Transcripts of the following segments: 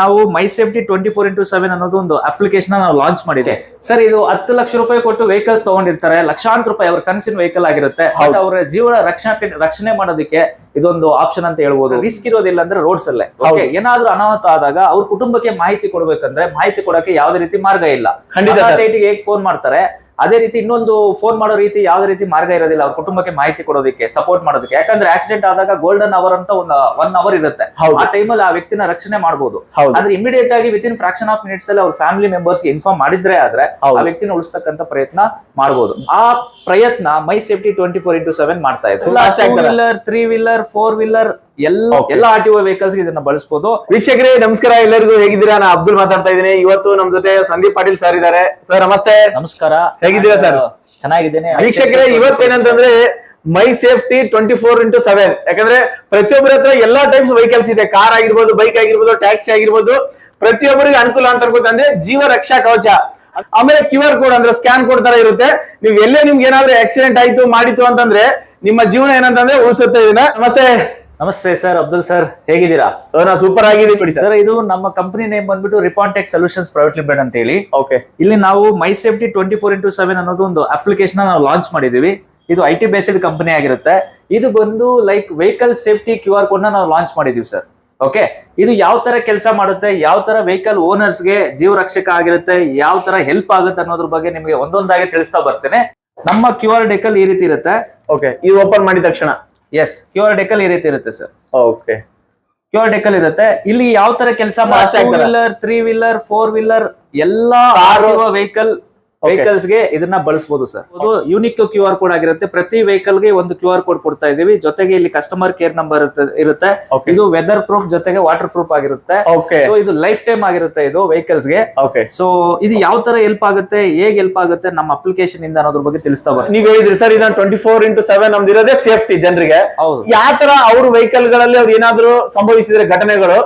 ನಾವು my safety twenty four into seven ಅನ್ನೋದು ಒಂದು ಅಪ್ಲಿಕೇಶನ್ ನಾವು ಲಾಂಚ್ ಮಾಡಿದೆ. ಸರ್ ಇದು ಹತ್ತು ಲಕ್ಷ ರೂಪಾಯಿ ಕೊಟ್ಟು ವೆಹಿಕಲ್ಸ್ ತಗೊಂಡಿರ್ತಾರೆ. ಲಕ್ಷಾಂತರ ರೂಪಾಯಿ ಅವ್ರ ಕನಸಿನ ವೆಹಿಕಲ್ ಆಗಿರುತ್ತೆ. ಬಟ್ ಅವರ ಜೀವನ ರಕ್ಷಣೆ ರಕ್ಷಣೆ ಮಾಡೋದಕ್ಕೆ ಇದೊಂದು ಆಪ್ಷನ್ ಅಂತ ಹೇಳ್ಬೋದು. ರಿಸ್ಕ್ ಇರೋದಿಲ್ಲ ಅಂದ್ರೆ ರೋಡ್ಸ್ ಅಲ್ಲೇ. ಓಕೆ ಏನಾದ್ರೂ ಅನಾಹುತ ಆದಾಗ ಅವ್ರ ಕುಟುಂಬಕ್ಕೆ ಮಾಹಿತಿ ಕೊಡ್ಬೇಕಂದ್ರೆ ಮಾಹಿತಿ ಕೊಡಕ್ಕೆ ಯಾವ್ದೇ ರೀತಿ ಮಾರ್ಗ ಇಲ್ಲ. ಖಂಡಿತ. ಹೇಗೆ ಫೋನ್ ಮಾಡ್ತಾರೆ? ಅದೇ ರೀತಿ ಇನ್ನೊಂದು ಫೋನ್ ಮಾಡೋ ರೀತಿ ಯಾವ್ದೇ ರೀತಿ ಮಾರ್ಗ ಇರೋದಿಲ್ಲ. ಅವ್ರ ಕುಟುಂಬಕ್ಕೆ ಮಾಹಿತಿ ಕೊಡೋದಕ್ಕೆ ಸಪೋರ್ಟ್ ಮಾಡೋದಕ್ಕೆ. ಯಾಕಂದ್ರೆ ಆಕ್ಸಿಡೆಂಟ್ ಆದಾಗ ಗೋಲ್ಡನ್ ಅವರ್ ಅಂತ ಒಂದು ಒನ್ ಅವರ್ ಇರುತ್ತೆ. ಆ ಟೈಮಲ್ಲಿ ಆ ವ್ಯಕ್ತಿನ ರಕ್ಷಣೆ ಮಾಡಬಹುದು ಹೌದು. ಆದ್ರೆ ಇಮಿಡಿಯೇಟ್ ಆಗಿ within fraction of minutes ಅಲ್ಲಿ ಅವ್ರ ಫ್ಯಾಮಿಲಿ ಮೆಂಬರ್ಸ್ ಇನ್ಫಾರ್ಮ್ ಮಾಡಿದ್ರೆ ಆದ್ರೆ ಆ ವ್ಯಕ್ತಿನ ಉಳಿಸ್ತಕ್ಕಂತ ಪ್ರಯತ್ನ ಮಾಡಬಹುದು ಆ ಪ್ರಯತ್ನ my safety twenty four into seven ಮಾಡ್ತಾ ಇದೆ. Two. Wheeler three. Wheeler four wheeler ಎಲ್ಲ ಎಲ್ಲ ಆರ್ ಟಿ ಒ ವೆಹಿಕಲ್ಸ್ ಇದನ್ನ ಬಳಸಬಹುದು ವೀಕ್ಷಕರೇ ನಮಸ್ಕಾರ. ಎಲ್ಲರಿಗೂ ಹೇಗಿದ್ದೀರಾ? ನಾ ಅಬ್ದುಲ್ ಮಾತಾಡ್ತಾ ಇದ್ದೀನಿ. ಇವತ್ತು ನಮ್ ಜೊತೆ ಸಂದೀಪ್ ಪಾಟೀಲ್ ಸರ್ ಇದ್ದಾರೆ. ಸರ್ ನಮಸ್ತೆ. ನಮಸ್ಕಾರ. ಹೇಗಿದ್ದೀರಾ ಸರ್? ಚೆನ್ನಾಗಿದ್ದೇನೆ. ವೀಕ್ಷಕರೇ ಇವತ್ತೇನಂತಂದ್ರೆ my safety twenty four into seven. ಯಾಕಂದ್ರೆ ಪ್ರತಿಯೊಬ್ಬರ ಹತ್ರ ಎಲ್ಲಾ ಟೈಪ್ಸ್ ವೆಹಿಕಲ್ಸ್ ಇದೆ. ಕಾರ್ ಆಗಿರ್ಬೋದು ಬೈಕ್ ಆಗಿರ್ಬೋದು ಟ್ಯಾಕ್ಸಿ ಆಗಿರ್ಬೋದು. ಪ್ರತಿಯೊಬ್ಬರಿಗೆ ಅನುಕೂಲ ಅಂತ ಅನ್ಕೋತ ಅಂದ್ರೆ ಜೀವ ರಕ್ಷಾ ಕವಚ. ಆಮೇಲೆ ಕ್ಯೂ ಆರ್ ಕೋಡ್ ಅಂದ್ರೆ ಸ್ಕ್ಯಾನ್ ಕೋಡ್ ತರ ಇರುತ್ತೆ. ನೀವು ಎಲ್ಲೇ ನಿಮ್ಗೆ ಏನಾದ್ರೂ ಆಕ್ಸಿಡೆಂಟ್ ಆಯ್ತು ಮಾಡಿತು ಅಂತಂದ್ರೆ ನಿಮ್ಮ ಜೀವನ ಏನಂತಂದ್ರೆ ಉಳಿಸುತ್ತೆ ಇದನ್ನ. ನಮಸ್ತೆ. ನಮಸ್ತೆ ಸರ್ ಅಬ್ದುಲ್ ಸರ್ ಹೇಗಿದ್ದೀರಾ? ಸರ್ ನಾ ಸೂಪರ್ ಆಗಿದ್ದೀನಿ ಬಿಡಿ ಸರ್. ಇದು ನಮ್ಮ ಕಂಪನಿ ನೇಮ್ ಬಂದ್ಬಿಟ್ಟು ರಿಪಾಂಟೆಕ್ ಸೊಲ್ಯೂಷನ್ಸ್ ಪ್ರೈವೇಟ್ ಲಿಮಿಟೆಡ್ ಅಂತ ಹೇಳಿ ಓಕೆ ಇಲ್ಲಿ ನಾವು my safety twenty four into seven ಅನ್ನೋದು ಒಂದು ಅಪ್ಲಿಕೇಶನ್ ನಾವು ಲಾಂಚ್ ಮಾಡಿದೀವಿ ಇದು ಐ ಟಿ ಬೇಸ್ಡ್ ಕಂಪನಿ ಆಗಿರುತ್ತೆ. ಇದು ಬಂದು like vehicle safety Q R code ನಾವು ಲಾಂಚ್ ಮಾಡಿದೀವಿ ಸರ್. ಓಕೆ ಇದು ಯಾವ ತರ ಕೆಲಸ ಮಾಡುತ್ತೆ ಯಾವ ತರ ವೆಹಿಕಲ್ ಓನರ್ಸ್ಗೆ ಜೀವ ರಕ್ಷಕ ಆಗಿರುತ್ತೆ ಯಾವ ತರ ಹೆಲ್ಪ್ ಆಗುತ್ತೆ ಅನ್ನೋದ್ರ ಬಗ್ಗೆ ನಿಮಗೆ ಒಂದೊಂದಾಗಿ ತಿಳಿಸ್ತಾ ಬರ್ತೇನೆ. ನಮ್ಮ ಕ್ಯೂ ಆರ್ ಡೆಕಲ್ ಈ ರೀತಿ ಇರುತ್ತೆ. ಓಕೆ ಇದು ಓಪನ್ ಮಾಡಿದ ತಕ್ಷಣ. ಎಸ್ ಕ್ಯೂ ಆರ್ ಡೆಕಲ್ ಈ ರೀತಿ ಇರುತ್ತೆ sir okay Q R decal ಇರುತ್ತೆ ಇಲ್ಲಿ ಯಾವ ತರ ಕೆಲಸ two. Wheeler three wheeler four wheeler ಎಲ್ಲಾ ವೆಹಿಕಲ್. ವೆಹಿಕಲ್ಸ್ಗೆ ಇದನ್ನ ಬಳಸಬಹುದು ಸರ್ ಅದು ಯೂನಿಕ್ ಕ್ಯೂ ಆರ್ ಕೋಡ್ ಆಗಿರುತ್ತೆ. ಪ್ರತಿ ವೆಹಿಕಲ್ಗೆ ಒಂದು ಕ್ಯೂ ಆರ್ ಕೋಡ್ ಕೊಡ್ತಾ ಇದೀವಿ ಜೊತೆಗೆ ಇಲ್ಲಿ ಕಸ್ಟಮರ್ ಕೇರ್ ನಂಬರ್ ಇರುತ್ತೆ. ಇದು ವೆದರ್ ಪ್ರೂಫ್ ಜೊತೆಗೆ ವಾಟರ್ ಪ್ರೂಫ್ ಆಗಿರುತ್ತೆ ಸೊ ಇದು ಲೈಫ್ ಟೈಮ್ ಆಗಿರುತ್ತೆ ಇದು ವೆಹಿಕಲ್ಸ್ಗೆ ಓಕೆ ಸೊ ಇದು ಯಾವ ತರ ಹೆಲ್ಪ್ ಆಗುತ್ತೆ ಹೇಗೆ ಹೆಲ್ಪ್ ಆಗುತ್ತೆ ನಮ್ಮ ಅಪ್ಲಿಕೇಶನ್ ಇಂದ ಅನ್ನೋದ್ರ ಬಗ್ಗೆ ತಿಳಿಸ್ತಾ ಬರ್ತೀವಿ ನೀವ್ ಹೇಳಿದ್ರಿ ಸರ್ ಇದನ್ನ ಟ್ವೆಂಟಿ ಫೋರ್ ಇಂಟು ಸೆವೆನ್ ನಮ್ದು ಇರೋದೇ ಸೇಫ್ಟಿ ಜನರಿಗೆ. ಹೌದು. ಯಾವ ತರ ಅವ್ರ ವೆಹಿಕಲ್ಗಳಲ್ಲಿ ಅವ್ರು ಏನಾದ್ರು ಸಂಭವಿಸಿದ್ರೆ ಘಟನೆಗಳು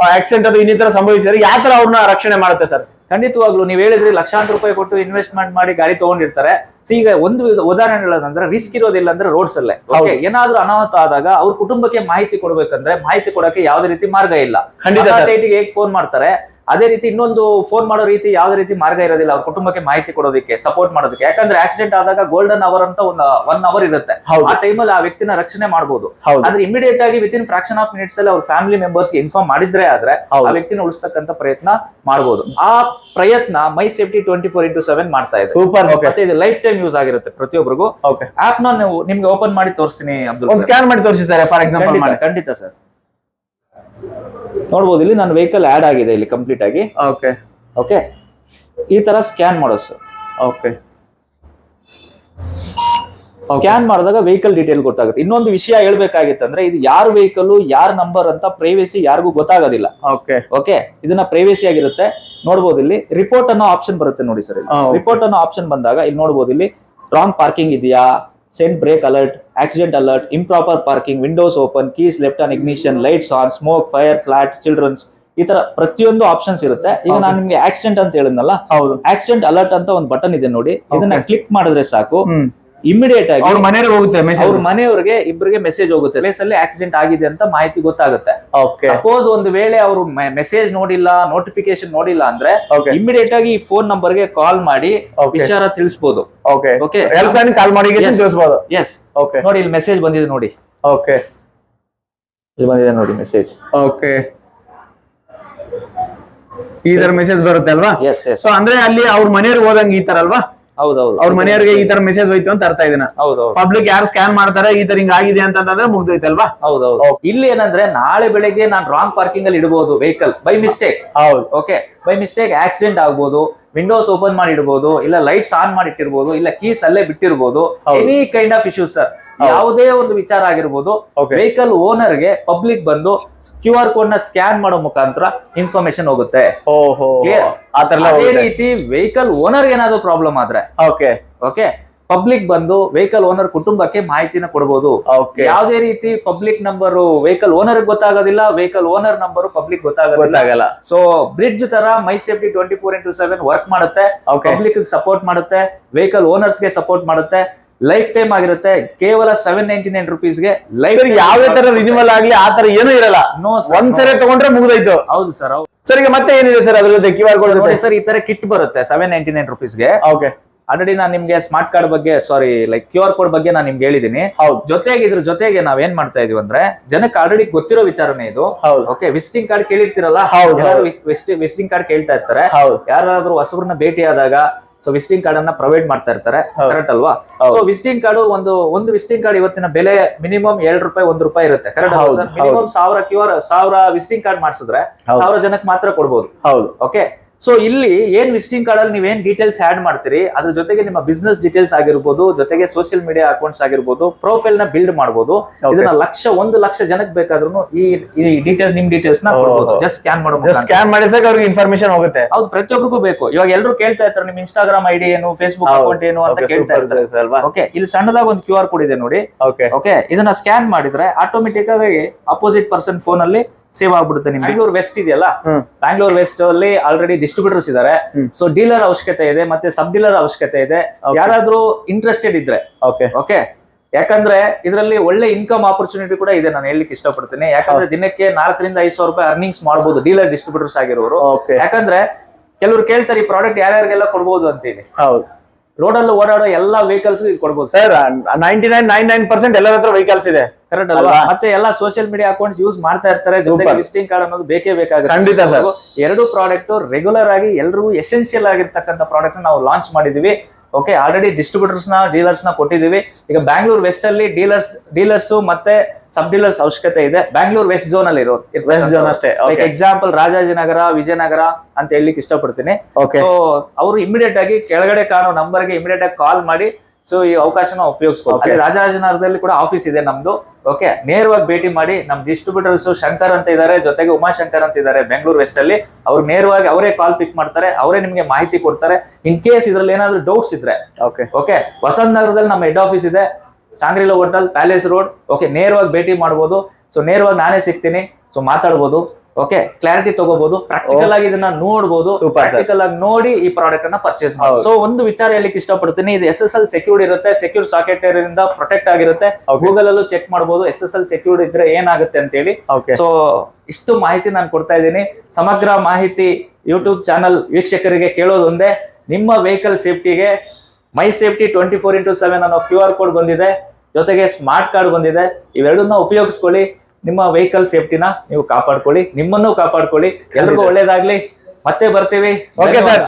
ಆಕ್ಸಿಡೆಂಟ್ ಅದು ಇನ್ನಿತರ ಸಂಭವಿಸಿದ್ರೆ ಯಾವ ತರ ಅವ್ರನ್ನ ರಕ್ಷಣೆ ಮಾಡುತ್ತೆ ಸರ್ ಖಂಡಿತವಾಗ್ಲು ನೀವು ಹೇಳಿದ್ರೆ ಲಕ್ಷಾಂತರ ರೂಪಾಯಿ ಕೊಟ್ಟು ಇನ್ವೆಸ್ಟ್ಮೆಂಟ್ ಮಾಡಿ ಗಾಡಿ ತಗೊಂಡಿರ್ತಾರೆ. ಈಗ ಒಂದು ಉದಾಹರಣೆ ಹೇಳೋದಂದ್ರೆ ರಿಸ್ಕ್ ಇರೋದಿಲ್ಲ ಅಂದ್ರೆ ರೋಡ್ಸ್ ಅಲ್ಲೇ. ಓಕೆ ಏನಾದ್ರೂ ಅನಾಹುತ ಆದಾಗ ಅವ್ರ ಕುಟುಂಬಕ್ಕೆ ಮಾಹಿತಿ ಕೊಡ್ಬೇಕಂದ್ರೆ ಮಾಹಿತಿ ಕೊಡಕ್ಕೆ ಯಾವ್ದೇ ರೀತಿ ಮಾರ್ಗ ಇಲ್ಲ. ಹೇಗೆ ಫೋನ್ ಮಾಡ್ತಾರೆ? ಅದೇ ರೀತಿ ಇನ್ನೊಂದು ಫೋನ್ ಮಾಡೋ ರೀತಿ ಯಾವ್ದೇ ರೀತಿ ಮಾರ್ಗ ಇರೋದಿಲ್ಲ. ಅವ್ರ ಕುಟುಂಬಕ್ಕೆ ಮಾಹಿತಿ ಕೊಡೋದಕ್ಕೆ ಸಪೋರ್ಟ್ ಮಾಡೋದಕ್ಕೆ. ಯಾಕಂದ್ರೆ ಆಕ್ಸಿಡೆಂಟ್ ಆದಾಗ ಗೋಲ್ಡನ್ ಅವರ್ ಅಂತ ಒಂದು ಒನ್ ಅವರ್ ಇರುತ್ತೆ. ಆ ಟೈಮಲ್ಲಿ ಆ ವ್ಯಕ್ತಿನ ರಕ್ಷಣೆ ಮಾಡಬಹುದು ಹೌದು. ಆದ್ರೆ ಇಮಿಡಿಯೇಟ್ ಆಗಿ within fraction of minutes ಅಲ್ಲಿ ಅವ್ರ ಫ್ಯಾಮಿಲಿ ಮೆಂಬರ್ಸ್ ಇನ್ಫಾರ್ಮ್ ಮಾಡಿದ್ರೆ ಆದ್ರೆ ಆ ವ್ಯಕ್ತಿನ ಉಳಿಸ್ತಕ್ಕಂತ ಪ್ರಯತ್ನ ಮಾಡಬಹುದು ಆ ಪ್ರಯತ್ನ my safety twenty four into seven ಮಾಡ್ತಾ ಇದೆ. ಸೂಪರ್ ಮತ್ತೆ ಇದು ಲೈಫ್ ಟೈಮ್ ಯೂಸ್ ಆಗಿರುತ್ತೆ ಪ್ರತಿಯೊಬ್ಬರಿಗೂ ಆಪ್ನ ನೀವು ನಿಮ್ಗೆ ಓಪನ್ ಮಾಡಿ ತೋರಿಸ್ತೀನಿ ಅಬ್ದುಲ್ ಸ್ಕ್ಯಾನ್ ಮಾಡಿ ತೋರಿಸಿ ಸರ್ ಫಾರ್ ಎಕ್ಸಾಂಪಲ್ ಖಂಡಿತ ಸರ್. ನೋಡ್ಬೋದು ಇಲ್ಲಿ ನನ್ನ ವೆಹಿಕಲ್ ಆ್ಯಡ್ ಆಗಿದೆ ಇಲ್ಲಿ ಕಂಪ್ಲೀಟ್ ಆಗಿ. ಓಕೆ ಓಕೆ ಈ ತರ ಸ್ಕ್ಯಾನ್ ಮಾಡೋದು ಸರ್ ಓಕೆ ಸ್ಕ್ಯಾನ್ ಮಾಡಿದಾಗ ವೆಹಿಕಲ್ ಡೀಟೇಲ್ ಗೊತ್ತಾಗುತ್ತೆ. ಇನ್ನೊಂದು ವಿಷಯ ಹೇಳ್ಬೇಕಾಗಿತ್ತಂದ್ರೆ ಇದು ಯಾರ ವೆಹಿಕಲ್ ಯಾರ ನಂಬರ್ ಅಂತ ಪ್ರೈವೇಸಿ ಯಾರಿಗೂ ಗೊತ್ತಾಗೋದಿಲ್ಲ. ಓಕೆ ಓಕೆ ಇದನ್ನ ಪ್ರೈವೇಸಿ ಆಗಿರುತ್ತೆ. ನೋಡ್ಬೋದು ಇಲ್ಲಿ ರಿಪೋರ್ಟ್ ಅನ್ನೋ ಆಪ್ಷನ್ ಬರುತ್ತೆ ನೋಡಿ ಸರ್ ಇಲ್ಲಿ. ರಿಪೋರ್ಟ್ ಅನ್ನೋ ಆಪ್ಷನ್ ಬಂದಾಗ ಇಲ್ಲಿ ನೋಡ್ಬೋದು ಇಲ್ಲಿ ರಾಂಗ್ ಪಾರ್ಕಿಂಗ್ ಇದೆಯಾ? Sent brake alert accident alert improper parking windows open keys left on ignition lights on smoke fire flat children's ಈ ತರ ಪ್ರತಿಯೊಂದು ಆಪ್ಷನ್ಸ್ ಇರುತ್ತೆ. ಈಗ. ನಾನು ನಿಮ್ಗೆ ಆಕ್ಸಿಡೆಂಟ್ ಅಂತ ಹೇಳಿದ್ನಲ್ಲ? ಹೌದು. ಆಕ್ಸಿಡೆಂಟ್ ಅಲರ್ಟ್ ಅಂತ ಒಂದು ಬಟನ್ ಇದೆ ನೋಡಿ. ಇದನ್ನ ಕ್ಲಿಕ್ ಮಾಡಿದ್ರೆ ಸಾಕು. ಇಮಿಡಿಯೇಟ್ ಆಗಿ ಅವ್ರ ಮನೆಯವ್ರಿಗೆ ಹೋಗುತ್ತೆ ಅವ್ರ ಮನೆಯವ್ರಿಗೆ ಇಬ್ಬರಿಗೆ ಮೆಸೇಜ್ ಹೋಗುತ್ತೆ. ಪ್ಲೇಸ್ ಅಲ್ಲಿ ಆಕ್ಸಿಡೆಂಟ್ ಆಗಿದೆ ಅಂತ ಮಾಹಿತಿ ಗೊತ್ತಾಗುತ್ತೆ. ಸಪೋಸ್ ಒಂದು ವೇಳೆ ಅವರು ಮೆಸೇಜ್ ನೋಡಿಲ್ಲ ನೋಟಿಫಿಕೇಶನ್ ನೋಡಿಲ್ಲ ಅಂದ್ರೆ ಇಮಿಡಿಯೇಟ್ ಆಗಿ ಈ ಫೋನ್ ನಂಬರ್ಗೆ ಕಾಲ್ ಮಾಡಿ ವಿಚಾರ ತಿಳಿಸಬಹುದು ಕಾಲ್ ಮಾಡಿ ಎಸ್ ನೋಡಿ ಇಲ್ಲಿ ಮೆಸೇಜ್ ಬಂದಿದೆ ನೋಡಿ. ಓಕೆ ಇಲ್ಲಿ ಬಂದಿದೆ ನೋಡಿ ಮೆಸೇಜ್ ಓಕೆ ಈ ತರ ಮೆಸೇಜ್ ಬರುತ್ತೆ ಅಲ್ವಾ? ಎಸ್ ಅಂದ್ರೆ ಅಲ್ಲಿ ಅವ್ರ ಮನೆಯವ್ರಿಗೆ ಹೋದಂಗೆ ಈ ತರ ಅಲ್ವಾ? ಹೌದೌದು. ಅವ್ರ ಮನೆಯವರಿಗೆ ಈ ತರ ಮೆಸೇಜ್ ಹೋಯ್ತು ಅಂತ ಅರ್ಥ ಇದನ್ನ ಹೌದು ಪಬ್ಲಿಕ್ ಯಾರು ಸ್ಕ್ಯಾನ್ ಮಾಡ್ತಾರೆ ಈ ತರ ಹಿಂಗ್ ಆಗಿದೆ ಅಂತಂದ್ರೆ ಮುಗ್ದೋಯ್ತಲ್ವಾ? ಹೌದೌದು ಇಲ್ಲಿ ಏನಂದ್ರೆ ನಾಳೆ ಬೆಳಿಗ್ಗೆ ನಾನು ರಾಂಗ್ ಪಾರ್ಕಿಂಗ್ ಅಲ್ಲಿ ಇಡಬಹುದು ವೆಹಿಕಲ್ ಬೈ ಮಿಸ್ಟೇಕ್ ಹೌದು. ಓಕೆ ಬೈ ಮಿಸ್ಟೇಕ್ ಆಕ್ಸಿಡೆಂಟ್ ಆಗ್ಬೋದು ವಿಂಡೋಸ್ ಓಪನ್ ಮಾಡಿ ಇಡಬಹುದು ಇಲ್ಲ ಲೈಟ್ಸ್ ಆನ್ ಮಾಡಿ ಇಟ್ಟಿರ್ಬೋದು ಇಲ್ಲ ಕೀಸ್ ಅಲ್ಲೇ ಬಿಟ್ಟಿರ್ಬೋದು any kind of issues sir ಯಾವುದೇ ಒಂದು ವಿಚಾರ ಆಗಿರ್ಬೋದು ವೆಹಿಕಲ್ ಓನರ್ಗೆ ಪಬ್ಲಿಕ್ ಬಂದು ಕ್ಯೂ ಆರ್ ಕೋಡ್ನ ಸ್ಕ್ಯಾನ್ ಮಾಡೋ ಮುಖಾಂತರ ಇನ್ಫಾರ್ಮೇಶನ್ ಹೋಗುತ್ತೆ. ಅದೇ ರೀತಿ ವೆಹಿಕಲ್ ಓನರ್ ಏನಾದ್ರು ಪ್ರಾಬ್ಲಮ್ ಆದ್ರೆ. ಓಕೆ ಓಕೆ ಪಬ್ಲಿಕ್ ಬಂದು ವೆಹಿಕಲ್ ಓನರ್ ಕುಟುಂಬಕ್ಕೆ ಮಾಹಿತಿನ ಕೊಡಬಹುದು ಯಾವುದೇ ರೀತಿ ಪಬ್ಲಿಕ್ ನಂಬರ್ ವೆಹಿಕಲ್ ಓನರ್ ಗೊತ್ತಾಗೋದಿಲ್ಲ ವೆಹಿಕಲ್ ಓನರ್ ನಂಬರ್ ಪಬ್ಲಿಕ್ ಗೊತ್ತಾಗೋದಿಲ್ಲ. ಗೊತ್ತಾಗಲ್ಲ. ಸೊ ಬ್ರಿಡ್ಜ್ ತರ my safety twenty four into seven work ಮಾಡುತ್ತೆ ಪಬ್ಲಿಕ್ ಸಪೋರ್ಟ್ ಮಾಡುತ್ತೆ. ವೆಹಿಕಲ್ ಓನರ್ಸ್ಗೆ ಸಪೋರ್ಟ್ ಮಾಡುತ್ತೆ. ಲೈಫ್ ಟೈಮ್ ಆಗಿರುತ್ತೆ. ಕೇವಲ ಸೆವೆನ್ ನೈನ್ಟಿ ನೈನ್ ರುಪೀಸ್ಗೆ ಲೈಫ್ ಯಾವ ಯಾವ್ದೇ ತರ ರಿನ್ಯೂವಲ್ ಆಗ್ಲಿ ಆ ತರ ಏನೂ ಇರಲ್ಲ. ನೋ ಒಂದ್ಸರಿ ತಗೊಂಡ್ರೆ ಮುಗ್ದೋಯ್ತು. ಹೌದು ಸರ್ ಹೌದು. ಸರ್ ಈಗ ಮತ್ತೆ ಏನಿದೆ ಸರ್ ಅದ್ರ ಜೊತೆ ಕ್ಯೂ ಆರ್ ಕೋಡ್ ನೋಡಿ ಸರ್ ಈ ತರ ಕಿಟ್ ಬರುತ್ತೆ ಸೆವೆನ್ ನೈನ್ಟಿ ನೈನ್ ರುಪೀಸ್ಗೆ ಓಕೆ. ಆಲ್ರೆಡಿ ನಾನು ನಿಮ್ಗೆ ಸ್ಮಾರ್ಟ್ ಕಾರ್ಡ್ ಬಗ್ಗೆ sorry like Q R code ಬಗ್ಗೆ ನಾನು ನಿಮ್ಗೆ ಹೇಳಿದೀನಿ. ಹೌದು. ಜೊತೆಗೆ ಇದ್ರ ಜೊತೆಗೆ ನಾವ್ ಏನ್ ಮಾಡ್ತಾ ಇದೀವಿ ಅಂದ್ರೆ ಜನಕ್ಕೆ ಆಲ್ರೆಡಿ ಗೊತ್ತಿರೋ ವಿಚಾರನೇ ಇದು. ಹೌದು. ಓಕೆ ವಿಸಿಟಿಂಗ್ ಕಾರ್ಡ್ ಕೇಳಿರ್ತಿರಲ್ಲ? ವಿಸಿಟಿಂಗ್ ಕಾರ್ಡ್ ಕೇಳ್ತಾ ಇರ್ತಾರೆ. ಹೌದು. ಯಾರಾದ್ರೂ ಹೊಸಬ್ರನ್ನ ಭೇಟಿ ಆದಾಗ ಸೊ ವಿಸಿಟಿಂಗ್ ಕಾರ್ಡ್ ಅನ್ನ ಪ್ರೊವೈಡ್ ಮಾಡ್ತಾ ಇರ್ತಾರೆ. ಕರೆಕ್ಟ್ ಅಲ್ವಾ. ಸೊ ವಿಸಿಟಿಂಗ್ ಕಾರ್ಡ್ ಒಂದು ಒಂದು ವಿಸಿಟಿಂಗ್ ಕಾರ್ಡ್ ಇವತ್ತಿನ ಬೆಲೆ ಮಿನಿಮಮ್ ಎರಡು ರೂಪಾಯಿ ಒಂದು ರೂಪಾಯಿ ಇರುತ್ತೆ. ಕರೆಕ್ಟ್ ಮಿನಿಮಮ್ ಸಾವಿರ ಕ್ಯೂ ಆರ್ ಸಾವಿರ ವಿಸಿಟಿಂಗ್ ಕಾರ್ಡ್ ಮಾಡಿಸಿದ್ರೆ. ಸಾವಿರ ಜನಕ್ಕೆ ಮಾತ್ರ ಕೊಡ್ಬೋದು. ಹೌದು. ಓಕೆ ಸೊ ಇಲ್ಲಿ ಏನ್ ವಿಸಿಟಿಂಗ್ ಕಾರ್ಡ್ ಅಲ್ಲಿ ನೀವೇನ್ ಡೀಟೇಲ್ಸ್ ಆಡ್ ಮಾಡ್ತೀರಿ? ಅದ್ರ ಜೊತೆಗೆ ನಿಮ್ಮ ಬಿಸ್ನೆಸ್ ಡೀಟೇಲ್ಸ್ ಆಗಿರ್ಬೋದು ಜೊತೆಗೆ ಸೋಷಿಯಲ್ ಮೀಡಿಯಾ ಅಕೌಂಟ್ಸ್ ಆಗಿರ್ಬೋದು ಪ್ರೊಫೈಲ್ನ ಬಿಲ್ಡ್ ಮಾಡಬಹುದು ಇದನ್ನ ಲಕ್ಷ ಒಂದು ಲಕ್ಷ ಜನಕ್ಕೆ ಬೇಕಾದ್ರೂ ಈ ಡೀಟೇಲ್ಸ್ ನಿಮ್ ಡೀಟೇಲ್ಸ್ನ ಕೊಡ್ಬೋದು. ಜಸ್ಟ್ ಸ್ಕ್ಯಾನ್ ಮಾಡಬಹುದು ಸ್ಕ್ಯಾನ್ ಮಾಡಿದಾಗ ಅವ್ರಿಗೆ ಇನ್ಫಾರ್ಮೇಶನ್ ಹೋಗುತ್ತೆ. ಹೌದು ಪ್ರತಿಯೊಬ್ಬರಿಗೂ ಬೇಕು. ಇವಾಗ ಎಲ್ಲರೂ ಕೇಳ್ತಾ ಇರ್ತಾರೆ ನಿಮ್ ಇನ್ಸ್ಟಾಗ್ರಾಮ್ ಐಡಿ ಏನು ಫೇಸ್ಬುಕ್. ಅಕೌಂಟ್ ಏನು ಅಂತ ಕೇಳ್ತಾ ಇರ್ತಾರೆ. ಅಲ್ವಾ? ಓಕೆ ಇಲ್ಲಿ ಸಣ್ಣದಾಗ ಒಂದು ಕ್ಯೂ ಆರ್ ಕೋಡ್ ಇದೆ ನೋಡಿ. ಓಕೆ ಓಕೆ ಇದನ್ನ ಸ್ಕ್ಯಾನ್ ಮಾಡಿದ್ರೆ ಆಟೋಮೆಟಿಕ್ ಆಗಿ ಅಪೋಸಿಟ್ ಪರ್ಸನ್ ಫೋನ್ ಅಲ್ಲಿ ಸೇವ್ ಆಗ್ಬಿಡುತ್ತೆ ನಿಮ್ ಬ್ಯಾಂಗ್ಳೂರ್ ವೆಸ್ಟ್ ಇದೆಯಲ್ಲ? ಬ್ಯಾಂಗ್ಳೂರ್ ವೆಸ್ಟ್ ಅಲ್ಲಿ ಆಲ್ರೆಡಿ ಡಿಸ್ಟ್ರಿಬ್ಯೂಟರ್ಸ್ ಇದಾರೆ. ಸೊ ಡೀಲರ್ ಅವಶ್ಯಕತೆ ಇದೆ ಮತ್ತೆ ಸಬ್ ಡೀಲರ್ ಅವಶ್ಯಕತೆ ಇದೆ. ಯಾರಾದ್ರೂ ಇಂಟ್ರೆಸ್ಟೆಡ್ ಇದ್ರೆ. ಓಕೆ ಓಕೆ ಯಾಕಂದ್ರೆ ಇದರಲ್ಲಿ ಒಳ್ಳೆ ಇನ್ಕಮ್ ಆಪರ್ಚುನಿಟಿ ಕೂಡ ಇದೆ ನಾನು ಹೇಳಲಿಕ್ಕೆ ಇಷ್ಟಪಡ್ತೀನಿ. ಯಾಕಂದ್ರೆ ದಿನಕ್ಕೆ ನಾಲ್ಕರಿಂದ ಐದು ಸಾವಿರ ರೂಪಾಯಿ ಅರ್ನಿಂಗ್ಸ್ ಮಾಡಬಹುದು ಡೀಲರ್ ಡಿಸ್ಟ್ರಿಬ್ಯೂಟರ್ಸ್ ಆಗಿರೋರು. ಯಾಕಂದ್ರೆ ಕೆಲವರು ಕೇಳ್ತಾರೆ ಈ ಪ್ರಾಡಕ್ಟ್ ಯಾರ್ಯಾರಿಗೆಲ್ಲ ಕೊಡ್ಬೋದು ಅಂತೇಳಿ. ಹೌದು. ರೋಡ್ ಅಲ್ಲಿ ಓಡಾಡೋ ಎಲ್ಲಾ ವೆಹಿಕಲ್ಸ್ ಇದು ಕೊಡ್ಬೋದು sir ninety nine nine nine percent ಎಲ್ಲರ ಹತ್ರ ವೆಹಿಕಲ್ಸ್ ಇದೆ. ಕರೆಕ್ಟ್ ಅಲ್ವಾ? ಮತ್ತೆ ಎಲ್ಲಾ ಸೋಷಿಯಲ್ ಮೀಡಿಯಾ ಅಕೌಂಟ್ಸ್ ಯೂಸ್ ಮಾಡ್ತಾ ಇರ್ತಾರೆ. ಜೊತೆಗೆ. ವಿಸಿಟಿಂಗ್ ಕಾರ್ಡ್ ಅನ್ನೋದು ಬೇಕೇ ಬೇಕಾಗುತ್ತೆ. ಖಂಡಿತ ಸರ್ ಎರಡು ಪ್ರಾಡಕ್ಟ್ ರೆಗ್ಯುಲರ್ ಆಗಿ ಎಲ್ಲರೂ ಎಸೆನ್ಷಿಯಲ್ ಆಗಿರ್ತಕ್ಕಂಥ ಪ್ರಾಡಕ್ಟ್ ನಾವು ಲಾಂಚ್ ಮಾಡಿದೀವಿ. ಓಕೆ ಆಲ್ರೆಡಿ ಡಿಸ್ಟ್ರಿಬ್ಯೂಟರ್ಸ್ನ ಡೀಲರ್ಸ್ನ ಕೊಟ್ಟಿದೀವಿ. ಈಗ ಬ್ಯಾಂಗ್ಳೂರ್ ವೆಸ್ಟ್ ಅಲ್ಲಿ ಡೀಲರ್ಸ್ ಡೀಲರ್ಸ್ ಮತ್ತೆ ಸಬ್ ಡೀಲರ್ಸ್ ಅವಶ್ಯಕತೆ ಇದೆ. ಬ್ಯಾಂಗ್ಳೂರ್ ವೆಸ್ಟ್ ಝೋನ್ ಅಲ್ಲಿ ವೆಸ್ಟ್ ಜೋನ್ ಅಷ್ಟೇ ಎಕ್ಸಾಂಪಲ್ ರಾಜಾಜಿನಗರ ವಿಜಯನಗರ ಅಂತ ಹೇಳಲಿಕ್ಕೆ ಇಷ್ಟಪಡ್ತೀನಿ. ಸೊ ಅವರು ಇಮಿಡಿಯೇಟ್ ಆಗಿ ಕೆಳಗಡೆ ಕಾಣೋ ನಂಬರ್ಗೆ ಇಮಿಡಿಯೇಟ್ ಆಗಿ ಕಾಲ್ ಮಾಡಿ ಸೊ ಈ ಅವಕಾಶನ ಉಪಯೋಗಿಸ್ಬೋದು ರಾಜಾಜಿನಗರದಲ್ಲಿ ಅಲ್ಲಿ ರಾಜರಾಜನಗರದಲ್ಲಿ ಕೂಡ ಆಫೀಸ್ ಇದೆ ನಮ್ದು. ಓಕೆ ನೇರವಾಗಿ ಭೇಟಿ ಮಾಡಿ ನಮ್ ಡಿಸ್ಟ್ರಿಬ್ಯೂಟರ್ಸ್ ಶಂಕರ್ ಅಂತ ಇದ್ದಾರೆ ಜೊತೆಗೆ ಉಮಾಶಂಕರ್ ಅಂತ ಇದ್ದಾರೆ ಬೆಂಗಳೂರು ವೆಸ್ಟ್ ಅಲ್ಲಿ. ಅವ್ರು ನೇರವಾಗಿ ಅವರೇ ಕಾಲ್ ಪಿಕ್ ಮಾಡ್ತಾರೆ ಅವರೇ ನಿಮಗೆ ಮಾಹಿತಿ ಕೊಡ್ತಾರೆ. ಇನ್ ಕೇಸ್ ಇದ್ರಲ್ಲಿ ಏನಾದ್ರು ಡೌಟ್ಸ್ ಇದ್ರೆ. ಓಕೆ ಓಕೆ ವಸಂತ ನಗರದಲ್ಲಿ ನಮ್ಮ ಹೆಡ್ ಆಫೀಸ್ ಇದೆ. Shangrila hotel palace road. Okay ನೇರವಾಗಿ ಭೇಟಿ ಮಾಡ್ಬೋದು. ಸೊ ನೇರವಾಗಿ ನಾನೇ ಸಿಗ್ತೀನಿ. ಸೊ ಮಾತಾಡ್ಬೋದು. ಓಕೆ ಕ್ಲಾರಿಟಿ ತಗೋಬಹುದು ಪ್ರಾಕ್ಟಿಕಲ್ ಆಗಿ ಇದನ್ನ ನೋಡಬಹುದು ಪ್ರಾಕ್ಟಿಕಲ್ ಆಗಿ ನೋಡಿ ಈ ಪ್ರಾಡಕ್ಟ್ ಅನ್ನ ಪರ್ಚೇಸ್ ಮಾಡಿ. ಸೊ ಒಂದು ವಿಚಾರ ಹೇಳಿಕ್ ಇಷ್ಟಪಡ್ತೀನಿ. ಇದು ಎಸ್ ಎಸ್ ಎಲ್ ಸೆಕ್ಯೂರ್ಡ್ ಇರುತ್ತೆ. ಸೆಕ್ಯೂರ್ ಸಾಕೆಟ್ ಇರೋದ್ರಿಂದ ಪ್ರೊಟೆಕ್ಟ್ ಆಗಿರುತ್ತೆ. ಗೂಗಲ್ ಅಲ್ಲೂ ಚೆಕ್ ಮಾಡಬಹುದು ಎಸ್ ಎಸ್ ಎಲ್ ಸೆಕ್ಯೂರ್ಡ್ ಇದ್ರೆ ಏನಾಗುತ್ತೆ ಅಂತ ಹೇಳಿ ಸೊ ಇಷ್ಟು ಮಾಹಿತಿ ನಾನು ಕೊಡ್ತಾ ಇದ್ದೀನಿ. ಸಮಗ್ರ ಮಾಹಿತಿ ಯೂಟ್ಯೂಬ್ ಚಾನಲ್ ವೀಕ್ಷಕರಿಗೆ ಕೇಳೋದೊಂದೇ. ನಿಮ್ಮ vehicle ಸೇಫ್ಟಿಗೆ my safety twenty four into seven ಅನ್ನೋ ಕ್ಯೂ ಆರ್ ಕೋಡ್ ಬಂದಿದೆ. ಜೊತೆಗೆ ಸ್ಮಾರ್ಟ್ ಕಾರ್ಡ್ ಬಂದಿದೆ. ಇವೆರಡನ್ನ ಉಪಯೋಗಿಸ್ಕೊಳ್ಳಿ. ನಿಮ್ಮ ವೆಹಿಕಲ್ ಸೇಫ್ಟಿನ ನೀವು ಕಾಪಾಡ್ಕೊಳ್ಳಿ. ನಿಮ್ಮನ್ನು ಕಾಪಾಡ್ಕೊಳ್ಳಿ. ಎಲ್ರಿಗೂ ಒಳ್ಳೇದಾಗ್ಲಿ. ಮತ್ತೆ ಬರ್ತೀವಿ. Okay sir